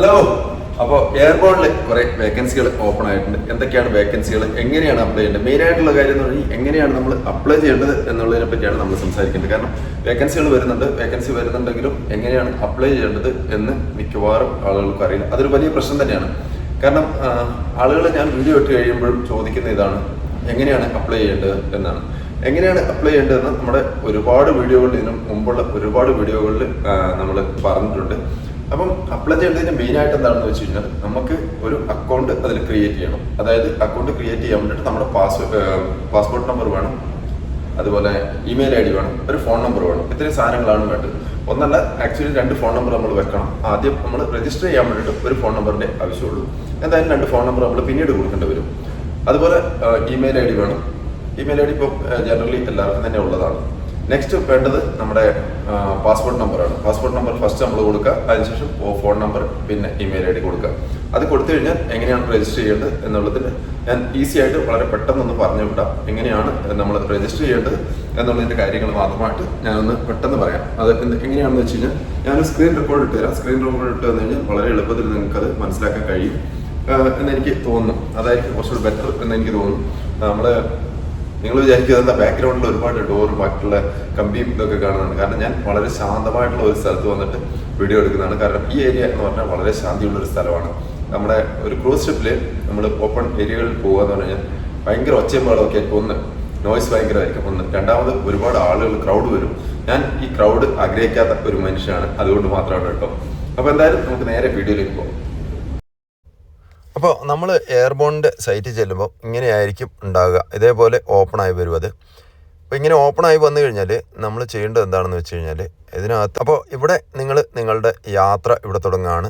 Hello അപ്പോൾ എയർപോർട്ടിൽ കുറേ വേക്കൻസികൾ ഓപ്പൺ ആയിട്ടുണ്ട്. എന്തൊക്കെയാണ് വേക്കൻസികൾ എങ്ങനെയാണ് അപ്ലൈ ചെയ്യേണ്ടത്? മെയിൻ ആയിട്ടുള്ള കാര്യം എന്ന് പറഞ്ഞാൽ എങ്ങനെയാണ് നമ്മൾ അപ്ലൈ ചെയ്യേണ്ടത് എന്നുള്ളതിനെ പറ്റിയാണ് നമ്മൾ സംസാരിക്കേണ്ടത്. കാരണം വേക്കൻസികൾ വരുന്നുണ്ട്. വേക്കൻസി വരുന്നുണ്ടെങ്കിലും എങ്ങനെയാണ് അപ്ലൈ ചെയ്യേണ്ടത് എന്ന് മിക്കവാറും ആളുകൾക്ക് അറിയില്ല. അതൊരു വലിയ പ്രശ്നം തന്നെയാണ്. കാരണം ആളുകൾ ഞാൻ വീഡിയോ ഇട്ട് കഴിയുമ്പോഴും ചോദിക്കുന്ന ഇതാണ് എങ്ങനെയാണ് അപ്ലൈ ചെയ്യേണ്ടത്? എന്നാണ്. എങ്ങനെയാണ് അപ്ലൈ ചെയ്യേണ്ടതെന്ന് നമ്മുടെ ഒരുപാട് വീഡിയോകളിൽ ഇതിനും മുമ്പുള്ള ഒരുപാട് വീഡിയോകളിൽ നമ്മൾ പറഞ്ഞിട്ടുണ്ട്. അപ്പം അപ്ലൈ ചെയ്യേണ്ടതിന്റെ മെയിൻ ആയിട്ട് എന്താണെന്ന് വെച്ച് കഴിഞ്ഞാൽ നമുക്ക് ഒരു അക്കൗണ്ട് അതിൽ ക്രിയേറ്റ് ചെയ്യണം. അതായത് അക്കൗണ്ട് ക്രിയേറ്റ് ചെയ്യാൻ വേണ്ടിയിട്ട് നമ്മുടെ പാസ് പാസ്പോർട്ട് നമ്പർ വേണം. അതുപോലെ ഇമെയിൽ ഐ ഡി വേണം. ഒരു ഫോൺ നമ്പർ വേണം. ഇത്രയും സാധനങ്ങളാണ് വേണ്ടത്. ഒന്നല്ല ആക്ച്വലി രണ്ട് ഫോൺ നമ്പർ നമ്മൾ വെക്കണം. ആദ്യം നമ്മൾ രജിസ്റ്റർ ചെയ്യാൻ വേണ്ടിയിട്ട് ഒരു ഫോൺ നമ്പറിന്റെ ആവശ്യമുള്ളൂ. എന്തായാലും രണ്ട് ഫോൺ നമ്പർ നമ്മൾ പിന്നീട് കൊടുക്കേണ്ടി വരും. അതുപോലെ ഇമെയിൽ ഐ ഡി വേണം. ഇമെയിൽ ഐ ഡി ഇപ്പോൾ ജനറലി എല്ലാവർക്കും തന്നെ ഉള്ളതാണ്. നെക്സ്റ്റ് വേണ്ടത് നമ്മുടെ പാസ്പോർട്ട് നമ്പറാണ് പാസ്പോർട്ട് നമ്പർ ഫസ്റ്റ് നമ്മൾ കൊടുക്കുക അതിനുശേഷം ഫോൺ നമ്പർ പിന്നെ ഇമെയിൽ ഐ ഡി കൊടുക്കുക. അത് കൊടുത്തു കഴിഞ്ഞാൽ എങ്ങനെയാണ് രജിസ്റ്റർ ചെയ്യേണ്ടത് എന്നുള്ളതിന് ഞാൻ ഈസി ആയിട്ട് വളരെ പെട്ടെന്നൊന്ന് പറഞ്ഞു വിടാം. എങ്ങനെയാണ് നമ്മൾ രജിസ്റ്റർ ചെയ്യേണ്ടത് എന്നുള്ളതിന്റെ കാര്യങ്ങൾ മാത്രമായിട്ട് ഞാനൊന്ന് പെട്ടെന്ന് പറയാം. അത് എങ്ങനെയാണെന്ന് വെച്ച് കഴിഞ്ഞാൽ ഞാൻ സ്ക്രീൻ റെക്കോർഡ് ഇട്ട് തരാം. സ്ക്രീൻ റെക്കോർഡ് ഇട്ട് തന്നു കഴിഞ്ഞാൽ വളരെ എളുപ്പത്തിൽ നിങ്ങൾക്ക് അത് മനസ്സിലാക്കാൻ കഴിയും. എന്ന് എന്നെനിക്ക് തോന്നുന്നു. അതായിരിക്കും കുറച്ചുകൂടി ബെറ്റർ എന്ന് എനിക്ക് തോന്നുന്നു. നമ്മൾ നിങ്ങൾ വിചാരിക്കുന്നത് എന്താ ബാക്ക്ഗ്രൗണ്ടിൽ ഒരുപാട് ഡോറും ബാക്കിയുള്ള കമ്പിയും ഇതൊക്കെ കാണുന്നുണ്ട്. കാരണം ഞാൻ വളരെ ശാന്തമായിട്ടുള്ള ഒരു സ്ഥലത്ത് വന്നിട്ട് വീഡിയോ എടുക്കുന്നതാണ്. കാരണം ഈ ഏരിയ എന്ന് പറഞ്ഞാൽ വളരെ ശാന്തിയുള്ള ഒരു സ്ഥലമാണ്. നമ്മുടെ ഒരു ക്രൂസ് ഷിപ്പിൽ നമ്മൾ ഓപ്പൺ ഏരിയകളിൽ പോകുക എന്ന് പറഞ്ഞാൽ ഭയങ്കര ഒച്ചയും ആയിരിക്കും. ഒന്ന് നോയ്സ് ഭയങ്കരമായിരിക്കും. ഒന്ന് രണ്ടാമത് ഒരുപാട് ആളുകൾ ക്രൗഡ് വരും. ഞാൻ ഈ ക്രൗഡ് ആഗ്രഹിക്കാത്ത ഒരു മനുഷ്യനാണ്. അതുകൊണ്ട് മാത്രമാണ് കേട്ടോ. അപ്പോൾ എന്തായാലും നമുക്ക് നേരെ വീഡിയോയിലേക്ക് പോകാം. അപ്പോൾ നമ്മൾ എയർബോണിന്റെ സൈറ്റിൽ ചെല്ലുമ്പോൾ ഇങ്ങനെയായിരിക്കും ഉണ്ടാകുക ഇതേപോലെ ഓപ്പൺ ആയി വരും അത് അപ്പോൾ ഇങ്ങനെ ഓപ്പൺ ആയി വന്നു കഴിഞ്ഞാൽ നമ്മൾ ചെയ്യേണ്ടത് എന്താണെന്ന് വെച്ച് കഴിഞ്ഞാൽ ഇതിനകത്ത് അപ്പോൾ ഇവിടെ നിങ്ങൾ നിങ്ങളുടെ യാത്ര ഇവിടെ തുടങ്ങുകയാണ്.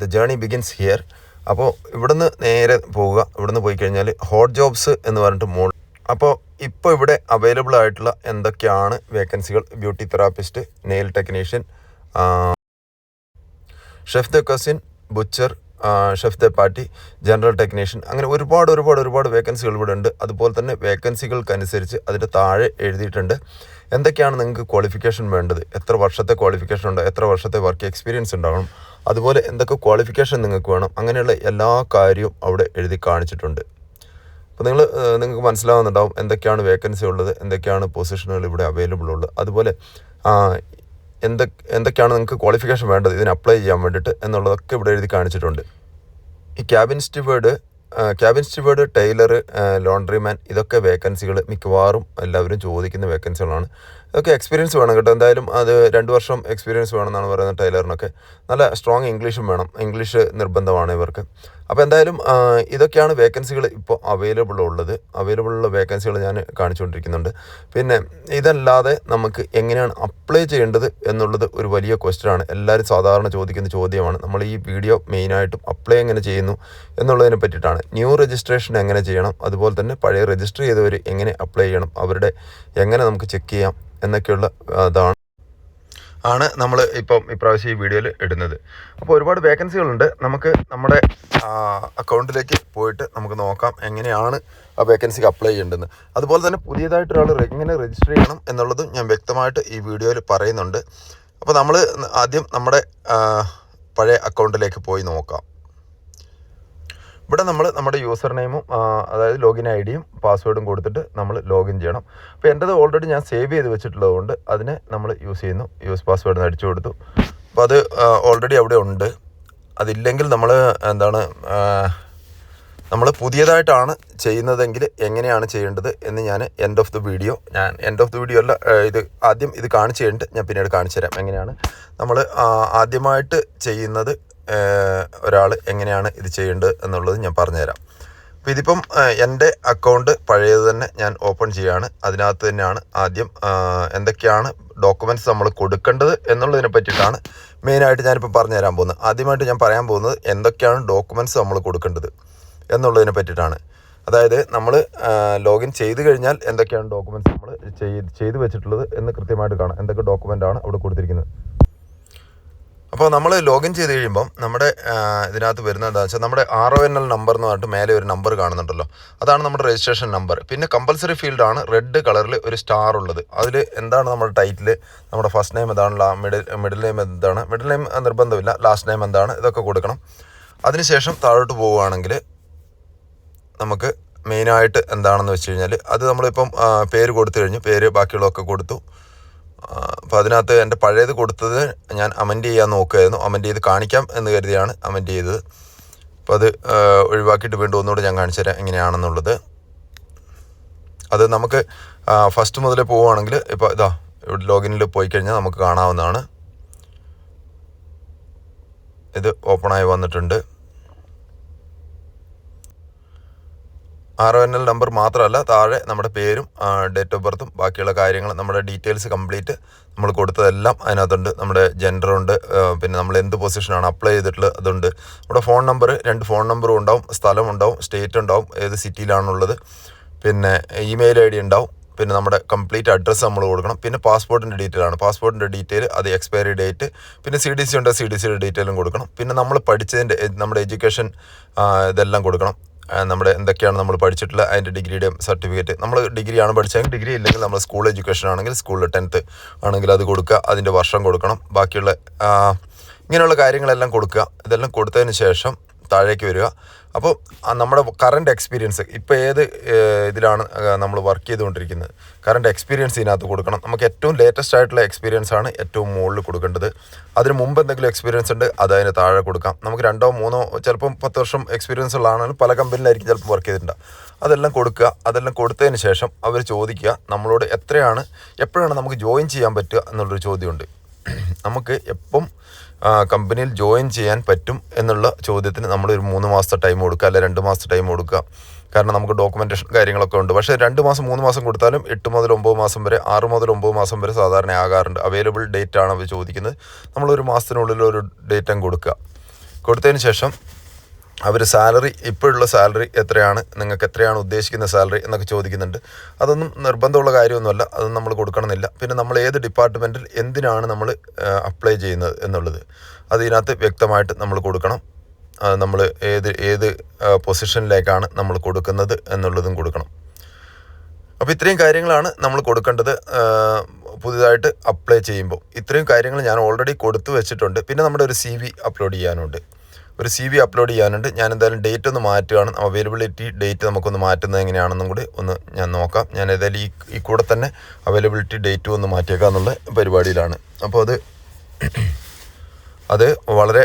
ദ ജേണി ബിഗിൻസ് ഹിയർ അപ്പോൾ ഇവിടുന്ന് നേരെ പോവുക. ഇവിടുന്ന് പോയി കഴിഞ്ഞാൽ ഹോട്ട് ജോബ്സ് എന്ന് പറഞ്ഞിട്ട് മോൾ അപ്പോൾ ഇപ്പോൾ ഇവിടെ അവൈലബിൾ ആയിട്ടുള്ള എന്തൊക്കെയാണ് വേക്കൻസികൾ beauty therapist nail technician chef de cuisine butcher chef de partie general technician അങ്ങനെ ഒരുപാട് ഒരുപാട് ഒരുപാട് വേക്കൻസികൾ ഇവിടെ ഉണ്ട് അതുപോലെ തന്നെ വേക്കൻസികൾക്കനുസരിച്ച് അതിന്റെ താഴെ എഴുതിയിട്ടുണ്ട്. എന്തൊക്കെയാണ് നിങ്ങൾക്ക് ക്വാളിഫിക്കേഷൻ വേണ്ടത്? എത്ര വർഷത്തെ ക്വാളിഫിക്കേഷൻ ഉണ്ട്? എത്ര വർഷത്തെ വർക്ക് എക്സ്പീരിയൻസ് ഉണ്ടാവണം? അതുപോലെ എന്തൊക്കെ ക്വാളിഫിക്കേഷൻ നിങ്ങൾക്ക് വേണം? അങ്ങനെയുള്ള എല്ലാ കാര്യവും അവിടെ എഴുതി കാണിച്ചിട്ടുണ്ട്. അപ്പോൾ നിങ്ങൾ നിങ്ങൾക്ക് മനസ്സിലാവുന്നുണ്ടാവും എന്തൊക്കെയാണ് വേക്കൻസി ഉള്ളത് എന്തൊക്കെയാണ് പൊസിഷനുകൾ ഇവിടെ അവൈലബിൾ ഉള്ളത്. അതുപോലെ ആ, എന്തൊ എന്തൊക്കെയാണ് നിങ്ങൾക്ക് ക്വാളിഫിക്കേഷൻ വേണ്ടത്? ഇതിന് അപ്ലൈ ചെയ്യാൻ വേണ്ടിയിട്ട് എന്നുള്ളതൊക്കെ ഇവിടെ എഴുതി കാണിച്ചിട്ടുണ്ട്. ഈ cabin steward cabin steward tailor laundry man ഇതൊക്കെ വേക്കൻസികൾ മിക്കവാറും എല്ലാവരും ചോദിക്കുന്ന വേക്കൻസികളാണ് ഇതൊക്കെ എക്സ്പീരിയൻസ് വേണം കേട്ടോ. എന്തായാലും അത് രണ്ട് വർഷം എക്സ്പീരിയൻസ് വേണമെന്നാണ് പറയുന്നത് ടൈലറിനൊക്കെ. നല്ല സ്ട്രോങ് ഇംഗ്ലീഷും വേണം. ഇംഗ്ലീഷ് നിർബന്ധമാണ് ഇവർക്ക്. അപ്പോൾ എന്തായാലും ഇതൊക്കെയാണ് വേക്കൻസികൾ ഇപ്പോൾ അവൈലബിൾ ഉള്ളത്. അവൈലബിൾ ഉള്ള വേക്കൻസികൾ ഞാൻ കാണിച്ചുകൊണ്ടിരിക്കുന്നുണ്ട്. പിന്നെ ഇതല്ലാതെ നമുക്ക് എങ്ങനെയാണ് അപ്ലൈ ചെയ്യേണ്ടത് എന്നുള്ളത് ഒരു വലിയ ക്വസ്റ്റ്യൻ ആണ്. എല്ലാവരും സാധാരണ ചോദിക്കുന്ന ചോദ്യമാണ്. നമ്മൾ ഈ വീഡിയോ മെയിനായിട്ടും അപ്ലൈ എങ്ങനെ ചെയ്യുന്നു എന്നുള്ളതിനെ പറ്റിയിട്ടാണ്. ന്യൂ രജിസ്ട്രേഷൻ എങ്ങനെ ചെയ്യണം? അതുപോലെ തന്നെ പഴയ രജിസ്റ്റർ ചെയ്തവർ എങ്ങനെ അപ്ലൈ ചെയ്യണം? അവരുടെ എങ്ങനെ നമുക്ക് ചെക്ക് ചെയ്യാം? എന്നൊക്കെയുള്ള അതാണ് ആണ് നമ്മൾ ഇപ്പം ഇപ്രാവശ്യം ഈ വീഡിയോയിൽ ഇടുന്നത്. അപ്പോൾ ഒരുപാട് വേക്കൻസികളുണ്ട്. നമുക്ക് നമ്മുടെ അക്കൗണ്ടിലേക്ക് പോയിട്ട് നമുക്ക് നോക്കാം എങ്ങനെയാണ് ആ വേക്കൻസിക്ക് അപ്ലൈ ചെയ്യേണ്ടതെന്ന് അതുപോലെ തന്നെ പുതിയതായിട്ട് ഒരാൾ എങ്ങനെ രജിസ്റ്റർ ചെയ്യണം എന്നുള്ളതും ഞാൻ വ്യക്തമായിട്ട് ഈ വീഡിയോയിൽ പറയുന്നുണ്ട്. അപ്പോൾ നമ്മൾ ആദ്യം നമ്മുടെ പഴയ അക്കൗണ്ടിലേക്ക് പോയി നോക്കാം. ഇവിടെ നമ്മൾ നമ്മുടെ യൂസർ നെയിമും അതായത് ലോഗിൻ ഐ ഡിയും പാസ്വേഡും കൊടുത്തിട്ട് നമ്മൾ ലോഗിൻ ചെയ്യണം. അപ്പോൾ എന്റെത് ഓൾറെഡി ഞാൻ സേവ് ചെയ്ത് വെച്ചിട്ടുള്ളതുകൊണ്ട് അതിനെ നമ്മൾ യൂസ് ചെയ്യുന്നു. യൂസ് പാസ്വേഡ് അടിച്ചു കൊടുത്തു. അപ്പോൾ അത് ഓൾറെഡി അവിടെ ഉണ്ട്. അതില്ലെങ്കിൽ നമ്മൾ എന്താണ് നമ്മൾ പുതിയതായിട്ടാണ് ചെയ്യുന്നതെങ്കിൽ എങ്ങനെയാണ് ചെയ്യേണ്ടത് എന്ന് ഞാൻ എൻഡ് ഓഫ് ദി വീഡിയോ ഞാൻ എൻഡ് ഓഫ് ദി വീഡിയോ അല്ല ഇത് ആദ്യം ഇത് കാണിച്ചു കഴിഞ്ഞിട്ട് ഞാൻ പിന്നീട് കാണിച്ചു തരാം എങ്ങനെയാണ് നമ്മൾ ആദ്യമായിട്ട് ചെയ്യുന്നത് ഒരാൾ എങ്ങനെയാണ് ഇത് ചെയ്യേണ്ടത് എന്നുള്ളത് ഞാൻ പറഞ്ഞുതരാം. അപ്പോൾ ഇതിപ്പം എന്റെ അക്കൗണ്ട് പഴയത് തന്നെ ഞാൻ ഓപ്പൺ ചെയ്യാണ്. അതിനകത്ത് തന്നെയാണ് ആദ്യം എന്തൊക്കെയാണ് ഡോക്യുമെന്റ്സ് നമ്മൾ കൊടുക്കേണ്ടത് എന്നുള്ളതിനെ പറ്റിയിട്ടാണ് മെയിനായിട്ട് ഞാനിപ്പോൾ പറഞ്ഞു തരാൻ പോകുന്നത്. ആദ്യമായിട്ട് ഞാൻ പറയാൻ പോകുന്നത് എന്തൊക്കെയാണ് ഡോക്യുമെന്റ്സ് നമ്മൾ കൊടുക്കേണ്ടത് എന്നുള്ളതിനെ പറ്റിയിട്ടാണ്. അതായത് നമ്മൾ ലോഗിൻ ചെയ്ത് കഴിഞ്ഞാൽ എന്തൊക്കെയാണ് ഡോക്യുമെന്റ്സ് നമ്മൾ ചെയ്ത് ചെയ്ത് വെച്ചിട്ടുള്ളത് എന്ന് കൃത്യമായിട്ട് കാണാം. എന്തൊക്കെ ഡോക്യുമെന്റ് ആണ് അവിടെ കൊടുത്തിരിക്കുന്നത്. അപ്പോൾ നമ്മൾ ലോഗിൻ ചെയ്ത് കഴിയുമ്പം നമ്മുടെ ഇതിനകത്ത് വരുന്ന എന്താണെന്ന് വെച്ചാൽ നമ്മുടെ R O N L number എന്ന് പറഞ്ഞിട്ട് മേലെ ഒരു നമ്പർ കാണുന്നുണ്ടല്ലോ. അതാണ് നമ്മുടെ രജിസ്ട്രേഷൻ നമ്പർ പിന്നെ കമ്പൽസറി ഫീൽഡാണ് റെഡ് കളറിൽ ഒരു സ്റ്റാർ ഉള്ളത്. അതിൽ എന്താണ് നമ്മുടെ ടൈറ്റിൽ നമ്മുടെ ഫസ്റ്റ് നെയിം എന്താണ് മിഡിൽ മിഡിൽ നെയിം എന്താണ് മിഡിൽ നെയിം നിർബന്ധമില്ല ലാസ്റ്റ് നെയിം എന്താണ് ഇതൊക്കെ കൊടുക്കണം. അതിനുശേഷം താഴോട്ട് പോവുകയാണെങ്കിൽ നമുക്ക് മെയിനായിട്ട് എന്താണെന്ന് വെച്ച് കഴിഞ്ഞാൽ അത് നമ്മളിപ്പം പേര് കൊടുത്തു കഴിഞ്ഞു പേര് ബാക്കിയുള്ളതൊക്കെ കൊടുത്തു. അപ്പോൾ അതിനകത്ത് എന്റെ പഴയത് കൊടുത്തത് ഞാൻ അമെൻഡ് ചെയ്യാൻ നോക്കുമായിരുന്നു അമെൻഡ് ചെയ്ത് കാണിക്കാം എന്ന് കരുതിയാണ് അമെൻഡ് ചെയ്തത്. അപ്പോൾ അത് ഒഴിവാക്കിയിട്ട് വീണ്ടും ഒന്നുകൂടെ ഞാൻ കാണിച്ചു തരാം എങ്ങനെയാണെന്നുള്ളത്. അത് നമുക്ക് ഫസ്റ്റ് മുതൽ പോവുകയാണെങ്കിൽ ഇപ്പോൾ ഇതാ ഇവിടെ ലോഗിനിൽ പോയി കഴിഞ്ഞാൽ നമുക്ക് കാണാവുന്നതാണ്. ഇത് ഓപ്പണായി വന്നിട്ടുണ്ട്. R O N L number മാത്രമല്ല താഴെ നമ്മുടെ പേരും ഡേറ്റ് ഓഫ് ബർത്തും ബാക്കിയുള്ള കാര്യങ്ങൾ നമ്മുടെ ഡീറ്റെയിൽസ് കംപ്ലീറ്റ് നമ്മൾ കൊടുത്തതെല്ലാം അതിനകത്തുണ്ട്. നമ്മുടെ ജെൻഡറുണ്ട് പിന്നെ നമ്മൾ എന്ത് പൊസിഷനാണ് അപ്ലൈ ചെയ്തിട്ടുള്ളത് അതുണ്ട്. നമ്മുടെ ഫോൺ നമ്പർ രണ്ട് ഫോൺ നമ്പറും ഉണ്ടാവും സ്ഥലം ഉണ്ടാവും സ്റ്റേറ്റ് ഉണ്ടാവും ഏത് സിറ്റിയിലാണുള്ളത് പിന്നെ ഇമെയിൽ ഐ ഡി ഉണ്ടാവും പിന്നെ നമ്മുടെ കംപ്ലീറ്റ് അഡ്രസ്സ് നമ്മൾ കൊടുക്കണം. പിന്നെ പാസ്പോർട്ടിന്റെ ഡീറ്റെയിൽ ആണ്. പാസ്പോർട്ടിന്റെ ഡീറ്റെയിൽ അത് എക്സ്പയറി ഡേറ്റ് പിന്നെ സി ഡി സി ഉണ്ട് സി ഡി സിയുടെ ഡീറ്റെയിലും കൊടുക്കണം. പിന്നെ നമ്മൾ പഠിച്ചതിന്റെ നമ്മുടെ എഡ്യൂക്കേഷൻ ഇതെല്ലാം കൊടുക്കണം. നമ്മുടെ എന്തൊക്കെയാണ് നമ്മൾ പഠിച്ചിട്ടുള്ള അതിന്റെ ഡിഗ്രിയുടെ സർട്ടിഫിക്കറ്റ്. നമ്മൾ ഡിഗ്രിയാണ് പഠിച്ചതെങ്കിൽ ഡിഗ്രി ഇല്ലെങ്കിൽ നമ്മൾ സ്കൂൾ എഡ്യൂക്കേഷൻ ആണെങ്കിൽ സ്കൂളിൽ ടെൻത്ത് ആണെങ്കിൽ അത് കൊടുക്കുക അതിന്റെ വർഷം കൊടുക്കണം. ബാക്കിയുള്ള ഇങ്ങനെയുള്ള കാര്യങ്ങളെല്ലാം കൊടുക്കുക. ഇതെല്ലാം കൊടുത്തതിന് ശേഷം താഴേക്ക് വരിക. അപ്പോൾ നമ്മുടെ കറണ്ട് എക്സ്പീരിയൻസ് ഇപ്പോൾ ഏത് ഇതിലാണ് നമ്മൾ വർക്ക് ചെയ്തുകൊണ്ടിരിക്കുന്നത്? കറണ്ട് എക്സ്പീരിയൻസ് ഇതിനകത്ത് കൊടുക്കണം. നമുക്ക് ഏറ്റവും ലേറ്റസ്റ്റ് ആയിട്ടുള്ള എക്സ്പീരിയൻസ് ആണ് ഏറ്റവും മുകളിൽ കൊടുക്കേണ്ടത്. അതിന് മുമ്പ് എന്തെങ്കിലും എക്സ്പീരിയൻസ് ഉണ്ട് അത് അതിന് താഴെ കൊടുക്കാം. നമുക്ക് രണ്ടോ മൂന്നോ ചിലപ്പം പത്ത് വർഷം എക്സ്പീരിയൻസ് ഉള്ള ആണെങ്കിലും പല കമ്പനിയിലായിരിക്കും ചിലപ്പോൾ വർക്ക് ചെയ്തിട്ടുണ്ടാവും അതെല്ലാം കൊടുക്കുക. അതെല്ലാം കൊടുത്തതിന് ശേഷം അവർ ചോദിക്കുക നമ്മളോട് എത്രയാണ് എപ്പോഴാണ് നമുക്ക് ജോയിൻ ചെയ്യാൻ പറ്റുക എന്നുള്ളൊരു ചോദ്യമുണ്ട്. നമുക്ക് എപ്പം കമ്പനിയിൽ ജോയിൻ ചെയ്യാൻ പറ്റും എന്നുള്ള ചോദ്യത്തിന് നമ്മൾ ഒരു മൂന്ന് മാസത്തെ ടൈം കൊടുക്കുക അല്ലെ രണ്ട് മാസത്തെ ടൈം കൊടുക്കുക. കാരണം നമുക്ക് ഡോക്യുമെന്റേഷൻ കാര്യങ്ങളൊക്കെ ഉണ്ട്. പക്ഷേ രണ്ട് മാസം മൂന്ന് മാസം കൊടുത്താലും എട്ട് മുതൽ ഒമ്പത് മാസം വരെ ആറ് മുതൽ ഒമ്പത് മാസം വരെ സാധാരണ ആകാറുണ്ട്. അവൈലബിൾ ഡേറ്റ് ആണ് അവർ ചോദിക്കുന്നത്. നമ്മളൊരു മാസത്തിനുള്ളിൽ ഒരു ഡേറ്റം കൊടുക്കുക. കൊടുത്തതിന് ശേഷം അവർ സാലറി ഇപ്പോഴുള്ള സാലറി എത്രയാണ് നിങ്ങൾക്ക് എത്രയാണ് ഉദ്ദേശിക്കുന്ന സാലറി എന്നൊക്കെ ചോദിക്കുന്നുണ്ട്. അതൊന്നും നിർബന്ധമുള്ള കാര്യമൊന്നുമല്ല അതൊന്നും നമ്മൾ കൊടുക്കണമെന്നില്ല. പിന്നെ നമ്മൾ ഏത് ഡിപ്പാർട്ട്മെന്റിൽ എന്തിനാണ് നമ്മൾ അപ്ലൈ ചെയ്യുന്നത് എന്നുള്ളത്. അതിനകത്ത് വ്യക്തമായിട്ട് നമ്മൾ കൊടുക്കണം. നമ്മൾ ഏത് ഏത് പൊസിഷനിലേക്കാണ് നമ്മൾ കൊടുക്കുന്നത് എന്നുള്ളതും കൊടുക്കണം. അപ്പോൾ ഇത്രയും കാര്യങ്ങളാണ് നമ്മൾ കൊടുക്കേണ്ടത് പുതിയതായിട്ട് അപ്ലൈ ചെയ്യുമ്പോൾ. ഇത്രയും കാര്യങ്ങൾ ഞാൻ ഓൾറെഡി കൊടുത്തു വെച്ചിട്ടുണ്ട്. പിന്നെ നമ്മുടെ ഒരു സി അപ്ലോഡ് ചെയ്യാനുണ്ട്. ഒരു സി വി അപ്ലോഡ് ചെയ്യാനുണ്ട്. ഞാൻ എന്തായാലും ഡേറ്റ് ഒന്ന് മാറ്റുകയാണ്. അവൈലബിലിറ്റി ഡേറ്റ് നമുക്കൊന്ന് മാറ്റുന്നത് എങ്ങനെയാണെന്നും കൂടി ഒന്ന് ഞാൻ നോക്കാം. ഞാൻ ഏതായാലും ഈ ഈ കൂടെ തന്നെ അവൈലബിലിറ്റി ഡേറ്റും ഒന്ന് മാറ്റിയേക്കാം എന്നുള്ള പരിപാടിയിലാണ്. അപ്പോൾ അത് അത് വളരെ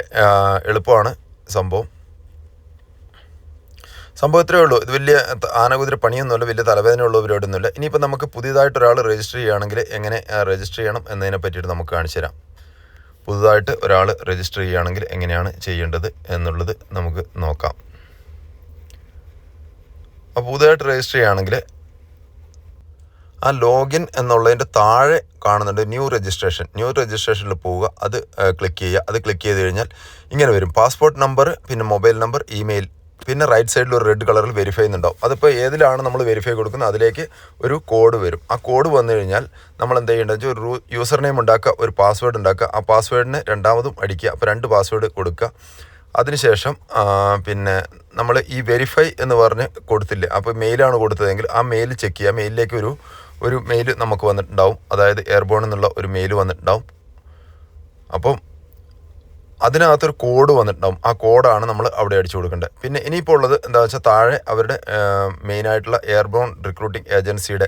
എളുപ്പമാണ് സംഭവം. സംഭവം ഇത്രയേ ഉള്ളൂ. ഇത് വലിയ ആനകുതിര പണിയൊന്നുമില്ല വലിയ തലവേദന ഉള്ള പരിപാടിയൊന്നുമില്ല ഇനിയിപ്പോൾ നമുക്ക് പുതിയതായിട്ട് ഒരാൾ രജിസ്റ്റർ ചെയ്യുകയാണെങ്കിൽ എങ്ങനെ രജിസ്റ്റർ ചെയ്യണം എന്നതിനെ പറ്റിയിട്ട് നമുക്ക് കാണിച്ചു തരാം പുതുതായിട്ട് ഒരാൾ രജിസ്റ്റർ ചെയ്യുകയാണെങ്കിൽ എങ്ങനെയാണ് ചെയ്യേണ്ടത് എന്നുള്ളത് നമുക്ക് നോക്കാം. അപ്പോൾ പുതുതായിട്ട് രജിസ്റ്റർ ചെയ്യുകയാണെങ്കിൽ ആ ലോഗിൻ എന്നുള്ളതിന്റെ താഴെ കാണുന്നുണ്ട് ന്യൂ രജിസ്ട്രേഷൻ ന്യൂ രജിസ്ട്രേഷനിൽ പോവുക അത് ക്ലിക്ക് ചെയ്യുക. അത് ക്ലിക്ക് ചെയ്ത് കഴിഞ്ഞാൽ ഇങ്ങനെ വരും. പാസ്പോർട്ട് നമ്പർ പിന്നെ മൊബൈൽ നമ്പർ ഇമെയിൽ പിന്നെ റൈറ്റ് സൈഡിൽ ഒരു റെഡ് കളറിൽ വെരിഫൈ ചെയ്യുന്നുണ്ടാവും. അതിപ്പോൾ ഏതിലാണ് നമ്മൾ വെരിഫൈ കൊടുക്കുന്നത്? അതിലേക്ക് ഒരു കോഡ് വരും. ആ കോഡ് വന്നു കഴിഞ്ഞാൽ നമ്മൾ എന്ത് ചെയ്യേണ്ടത് വെച്ചാൽ ഒരു യൂസർ നെയിം ഉണ്ടാക്കുക ഒരു പാസ്വേഡ് ഉണ്ടാക്കുക. ആ പാസ്വേഡിന് രണ്ടാമതും അടിക്കുക. അപ്പോൾ രണ്ട് പാസ്വേഡ് കൊടുക്കുക. അതിനുശേഷം പിന്നെ നമ്മൾ ഈ വെരിഫൈ എന്ന് പറഞ്ഞ് കൊടുത്തില്ലേ അപ്പോൾ മെയിലാണ് കൊടുത്തതെങ്കിൽ ആ മെയിൽ ചെക്ക് ചെയ്യുക. മെയിലിലേക്ക് ഒരു ഒരു മെയിൽ നമുക്ക് വന്നിട്ടുണ്ടാവും. അതായത് എയർബോൺ എന്നുള്ള ഒരു മെയിൽ വന്നിട്ടുണ്ടാവും. അപ്പം അതിനകത്തൊരു കോഡ് വന്നിട്ടുണ്ടാവും. ആ കോഡാണ് നമ്മൾ അവിടെ അടിച്ചു കൊടുക്കേണ്ടത്. പിന്നെ ഇനിയിപ്പോൾ ഉള്ളത് എന്താ വെച്ചാൽ താഴെ അവരുടെ മെയിനായിട്ടുള്ള എയർബോൺ റിക്രൂട്ടിംഗ് ഏജൻസിയുടെ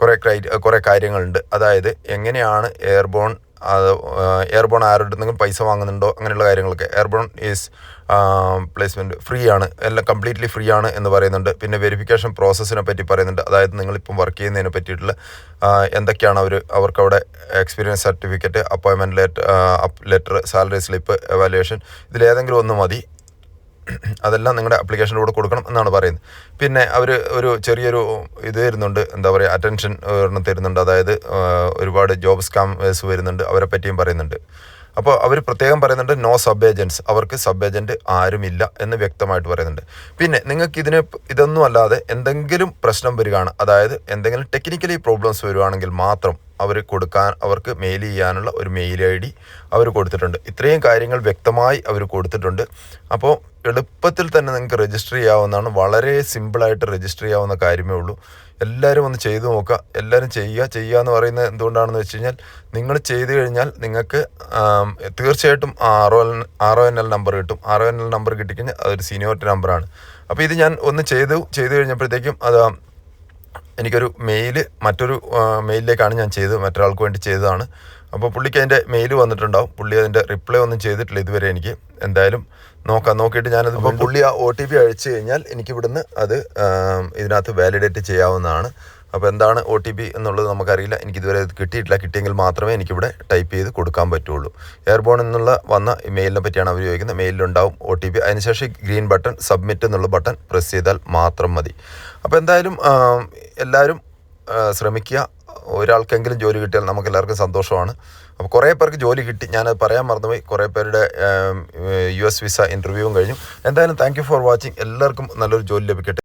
കുറേ ക്രൈ കുറേ കാര്യങ്ങളുണ്ട്. അതായത് എങ്ങനെയാണ് എയർബോൺ അത് എയർബോൺ ആരുടെ എന്തെങ്കിലും പൈസ വാങ്ങുന്നുണ്ടോ? അങ്ങനെയുള്ള കാര്യങ്ങളൊക്കെ. എയർബോൺ ഈസ് പ്ലേസ്മെന്റ് ഫ്രീ ആണ്. എല്ലാം കംപ്ലീറ്റ്ലി ഫ്രീ ആണ് എന്ന് പറയുന്നുണ്ട്. പിന്നെ വെരിഫിക്കേഷൻ പ്രോസസ്സിനെ പറ്റി പറയുന്നുണ്ട്. അതായത് നിങ്ങളിപ്പം വർക്ക് ചെയ്യുന്നതിനെ പറ്റിയിട്ടുള്ള എന്തൊക്കെയാണ് അവർ അവർക്ക് അവിടെ experience certificate അപ്പോയിൻമെന്റ് letter letter salary slip evaluation ഇതിലേതെങ്കിലും ഒന്ന് മതി. അതെല്ലാം നിങ്ങളുടെ ആപ്ലിക്കേഷന്റെ കൂടെ കൊടുക്കണം എന്നാണ് പറയുന്നത്. പിന്നെ അവർ ഒരു ചെറിയൊരു ഇത് തരുന്നുണ്ട്. എന്താ പറയുക അറ്റൻഷൻ ഒരെണ്ണം തരുന്നുണ്ട്. അതായത് ഒരുപാട് ജോബ് സ്കാമേഴ്സ് വരുന്നുണ്ട്. അവരെ പറ്റിയും പറയുന്നുണ്ട്. അപ്പോൾ അവർ പ്രത്യേകം പറയുന്നുണ്ട് നോ സബ് ഏജന്റ്സ് അവർക്ക് സബ് ഏജന്റ് ആരുമില്ല എന്ന് വ്യക്തമായിട്ട് പറയുന്നുണ്ട്. പിന്നെ നിങ്ങൾക്ക് ഇതിന് ഇതൊന്നും അല്ലാതെ എന്തെങ്കിലും പ്രശ്നം വരികയാണ് അതായത് എന്തെങ്കിലും ടെക്നിക്കലി പ്രോബ്ലംസ് വരുവാണെങ്കിൽ മാത്രം അവർ കൊടുക്കാൻ അവർക്ക് മെയിൽ ചെയ്യാനുള്ള ഒരു മെയിൽ ഐ ഡി അവർ കൊടുത്തിട്ടുണ്ട്. ഇത്രയും കാര്യങ്ങൾ വ്യക്തമായി അവർ കൊടുത്തിട്ടുണ്ട്. അപ്പോൾ എളുപ്പത്തിൽ തന്നെ നിങ്ങൾക്ക് രജിസ്റ്റർ ചെയ്യാവുന്നതാണ്. വളരെ സിമ്പിളായിട്ട് രജിസ്റ്റർ ചെയ്യാവുന്ന കാര്യമേ ഉള്ളൂ. എല്ലാവരും ഒന്ന് ചെയ്തു നോക്കുക. എല്ലാവരും ചെയ്യുക. ചെയ്യുക എന്ന് പറയുന്നത് എന്തുകൊണ്ടാണെന്ന് വെച്ച് കഴിഞ്ഞാൽ നിങ്ങൾ ചെയ്തു കഴിഞ്ഞാൽ നിങ്ങൾക്ക് തീർച്ചയായിട്ടും R O R O N L number കിട്ടും. R O N L number കിട്ടിക്കഴിഞ്ഞാൽ അതൊരു സീനിയോറിറ്റി നമ്പറാണ് അപ്പോൾ ഇത് ഞാൻ ഒന്ന് ചെയ്തു ചെയ്തു കഴിഞ്ഞപ്പോഴത്തേക്കും അത് എനിക്കൊരു മെയിൽ മറ്റൊരു മെയിലിലേക്കാണ് ഞാൻ ചെയ്തത്. മറ്റൊരാൾക്ക് വേണ്ടി ചെയ്തതാണ്. അപ്പോൾ പുള്ളിക്ക് അതിന്റെ മെയിൽ വന്നിട്ടുണ്ടാവും. പുള്ളി അതിന്റെ റിപ്ലൈ ഒന്നും ചെയ്തിട്ടില്ല ഇതുവരെ എനിക്ക്. എന്തായാലും നോക്കാം. നോക്കിയിട്ട് ഞാനത് അപ്പോൾ പുള്ളി ആ ഒ ടി പി അയച്ചു കഴിഞ്ഞാൽ എനിക്ക് ഇവിടുന്ന് അത് ഇതിനകത്ത് വാലിഡേറ്റ് ചെയ്യാവുന്നതാണ്. അപ്പോൾ എന്താണ് ഒ ടി പി എന്നുള്ളത് നമുക്കറിയില്ല. എനിക്ക് ഇതുവരെ ഇത് കിട്ടിയിട്ടില്ല. കിട്ടിയെങ്കിൽ മാത്രമേ എനിക്കിവിടെ ടൈപ്പ് ചെയ്ത് കൊടുക്കാൻ പറ്റുള്ളൂ. എയർബോൺ എന്നുള്ള വന്ന മെയിലിനെ പറ്റിയാണ് അവർ ചോദിക്കുന്നത്. മെയിലുണ്ടാവും ഒ ടി പി അതിനുശേഷം ഗ്രീൻ ബട്ടൺ സബ്മിറ്റ് എന്നുള്ള ബട്ടൺ പ്രസ് ചെയ്താൽ മാത്രം മതി. അപ്പോൾ എന്തായാലും എല്ലാവരും ശ്രമിക്കുക. ഒരാൾക്കെങ്കിലും ജോലി കിട്ടിയാൽ നമുക്ക് എല്ലാവർക്കും സന്തോഷമാണ്. അപ്പോൾ കുറേ പേർക്ക് ജോലി കിട്ടി. ഞാനത് പറയാൻ മറന്നുപോയി. കുറേ പേരുടെ യു എസ് വിസ ഇന്റർവ്യൂവും കഴിഞ്ഞു. എന്തായാലും താങ്ക് ഫോർ വാച്ചിങ് എല്ലാവർക്കും നല്ലൊരു ജോലി ലഭിക്കട്ടെ.